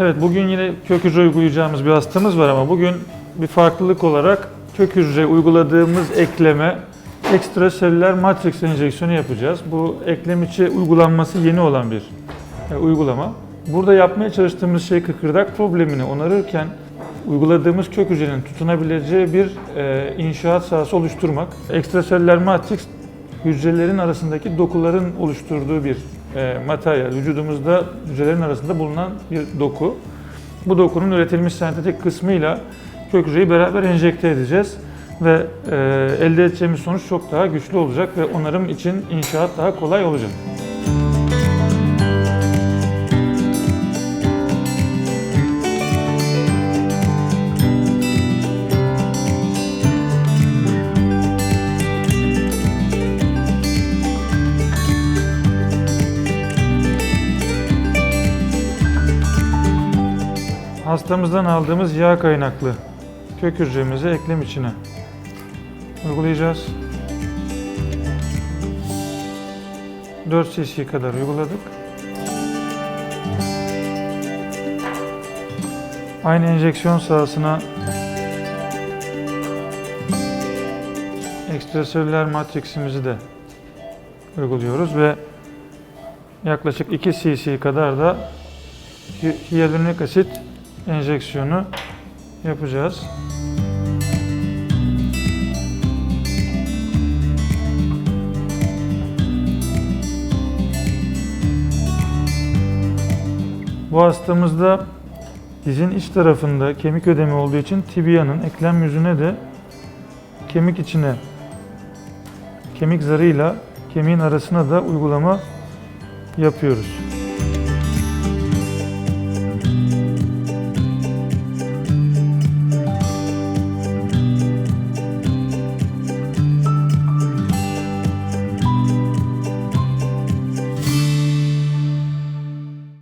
Evet bugün yine kök hücre uygulayacağımız bir hastamız var ama bugün bir farklılık olarak kök hücre uyguladığımız ekleme ekstraselüler matrix enjeksiyonu yapacağız. Bu eklem içi uygulanması yeni olan bir e, uygulama. Burada yapmaya çalıştığımız şey kıkırdak problemini onarırken uyguladığımız kök hücrenin tutunabileceği bir e, inşaat sahası oluşturmak. Ekstraselüler matrix hücrelerin arasındaki dokuların oluşturduğu bir e, materyal. Vücudumuzda hücrelerin arasında bulunan bir doku. Bu dokunun üretilmiş sentetik kısmıyla kök hücreyi beraber enjekte edeceğiz ve e, elde edeceğimiz sonuç çok daha güçlü olacak ve onarım için inşaat daha kolay olacak. Hastamızdan aldığımız yağ kaynaklı kök hücremizi eklem içine uygulayacağız. 4 cc kadar uyguladık. Aynı enjeksiyon sahasına ekstraselüler matriksimizi de uyguluyoruz ve yaklaşık 2 cc kadar da hyaluronik asit enjeksiyonu yapacağız. Bu hastamızda dizin iç tarafında kemik ödemi olduğu için tibianın eklem yüzüne de kemik içine kemik zarıyla kemiğin arasına da uygulama yapıyoruz.